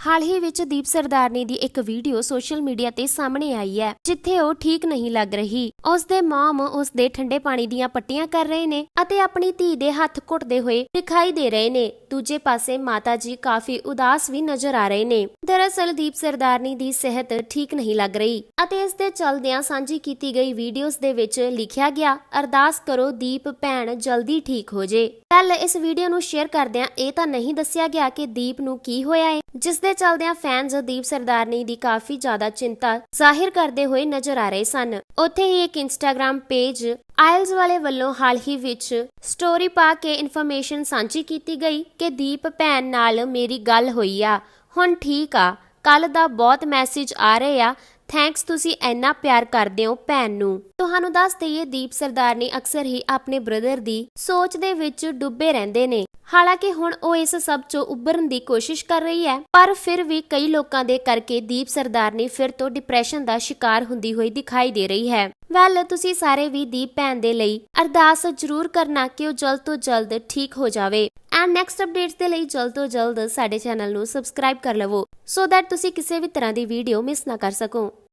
ਹਾਲ ਹੀ ਵਿੱਚ ਦੀਪ ਸਰਦਾਰਨੀ ਦੀ ਇੱਕ video social media ਤੇ ਸਾਹਮਣੇ ਆਈ ਹੈ, ਜਿੱਥੇ ਉਹ ਠੀਕ ਨਹੀਂ ਲੱਗ ਰਹੀ। ਉਸ ਦੇ ਮਾਮ ਉਸ ਦੇ ਠੰਡੇ ਪਾਣੀ ਦੀਆਂ ਪੱਟੀਆਂ ਕਰ ਰਹੇ ਨੇ ਅਤੇ ਆਪਣੀ ਧੀ ਦੇ ਹੱਥ ਘੁੱਟਦੇ ਹੋਏ ਦਿਖਾਈ ਦੇ ਰਹੇ ਨੇ। ਦੂਜੇ ਪਾਸੇ ਮਾਤਾ ਜੀ ਕਾਫੀ ਉਦਾਸ ਵੀ ਨਜ਼ਰ ਆ ਰਹੇ ਨੇ। ਦਰਅਸਲ ਦੀਪ ਸਰਦਾਰਨੀ ਦੀ ਸਿਹਤ ਠੀਕ ਨਹੀਂ ਲੱਗ ਰਹੀ ਅਤੇ ਇਸ ਦੇ ਚਲਦਿਆਂ ਸਾਂਝੀ ਕੀਤੀ ਗਈ ਵੀਡੀਓਜ਼ ਦੇ ਵਿੱਚ ਲਿਖਿਆ ਗਿਆ, ਅਰਦਾਸ ਕਰੋ ਦੀਪ, ਭੈਣ, ਜਲਦੀ ਠੀਕ ਹੋ ਜੇ। ਕੱਲ ਇਸ ਵੀਡੀਓ ਨੂੰ ਸ਼ੇਅਰ ਕਰਦਿਆਂ ਇਹ ਤਾਂ ਨਹੀਂ ਦੱਸਿਆ ਗਿਆ ਕਿ ਦੀਪ ਨੂੰ ਕੀ ਹੋਇਆ ਹੈ ਜਿਸ ਦੇ ਚਲਦਿਆਂ ਫੈਨਸ ਦੀਪ ਸਰਦਾਰਨੀ ਦੀ ਕਾਫੀ ਜ਼ਿਆਦਾ ਚਿੰਤਾ ਜ਼ਾਹਿਰ ਕਰਦੇ ਹੋਏ ਨਜ਼ਰ ਆ ਰਹੇ ਸਨ। ਉੱਥੇ ਹੀ ਇੱਕ ਇੰਸਟਾਗ੍ਰam ਪੇਜ ਆਇਲਸ ਵਾਲੇ ਵੱਲੋਂ ਹਾਲ ਹੀ ਵਿੱਚ ਸਟੋਰੀ ਪਾ ਕੇ ਇਨਫੋਰਮੇਸ਼ਨ ਸਾਂਝੀ ਕੀਤੀ ਗਈ ਕਿ ਦੀਪ ਭੈਣ ਨਾਲ ਮੇਰੀ ਗੱਲ ਹੋਈ ਆ। ਹੁਣ ਠੀਕ ਆ। ਕੱਲ ਦਾ ਬਹੁਤ ਮੈਸੇਜ ਆ ਰਹੇ ਆ ਥੈਂਕਸ ਤੁਸੀਂ ਇੰਨਾ ਪਿਆਰ ਕਰਦੇ ਹੋ ਭੈਣ ਨੂੰ। ਤੁਹਾਨੂੰ ਦੱਸ ਦਈਏ, ਦੀਪ ਸਰਦਾਰਨੀ ਅਕਸਰ ਹੀ ਆਪਣੇ ਬ੍ਰਦਰ ਦੀ ਸੋਚ ਦੇ ਵਿੱਚ ਡੁੱਬੇ ਰਹਿੰਦੇ ਨੇ। ਹਾਲਾਂਕਿ ਹੁਣ ਉਹ ਇਸ ਸਭ ਤੋਂ ਉੱਭਰਨ ਦੀ ਕੋਸ਼ਿਸ਼ ਕਰ ਰਹੀ ਹੈ, ਪਰ ਫਿਰ ਵੀ ਕਈ ਲੋਕਾਂ ਦੇ ਕਰਕੇ ਦੀਪ ਸਰਦਾਰਨੀ ਫਿਰ ਤੋਂ ਡਿਪਰੈਸ਼ਨ ਦਾ ਸ਼ਿਕਾਰ ਹੁੰਦੀ ਹੋਈ ਦਿਖਾਈ ਦੇ ਰਹੀ ਹੈ। ਵੈਲ ਤੁਸੀਂ ਸਾਰੇ ਵੀ ਦੀਪ ਭੈਣ ਦੇ ਲਈ ਅਰਦਾਸ ਜ਼ਰੂਰ ਕਰਨਾ ਕਿ ਉਹ ਜਲਦ ਤੋਂ ਜਲਦ ਠੀਕ ਹੋ ਜਾਵੇ। ਐਂਡ ਨੈਕਸਟ ਅਪਡੇਟਸ ਦੇ ਲਈ ਜਲਦ ਤੋਂ ਜਲਦ ਸਾਡੇ ਚੈਨਲ ਨੂੰ ਸਬਸਕ੍ਰਾਈਬ ਕਰ ਲਵੋ ਸੋ ਦੈਟ ਤੁਸੀਂ ਕਿਸੇ ਵੀ ਤਰ੍ਹਾਂ ਦੀ ਵੀਡੀਓ ਮਿਸ ਨਾ ਕਰ ਸਕੋ।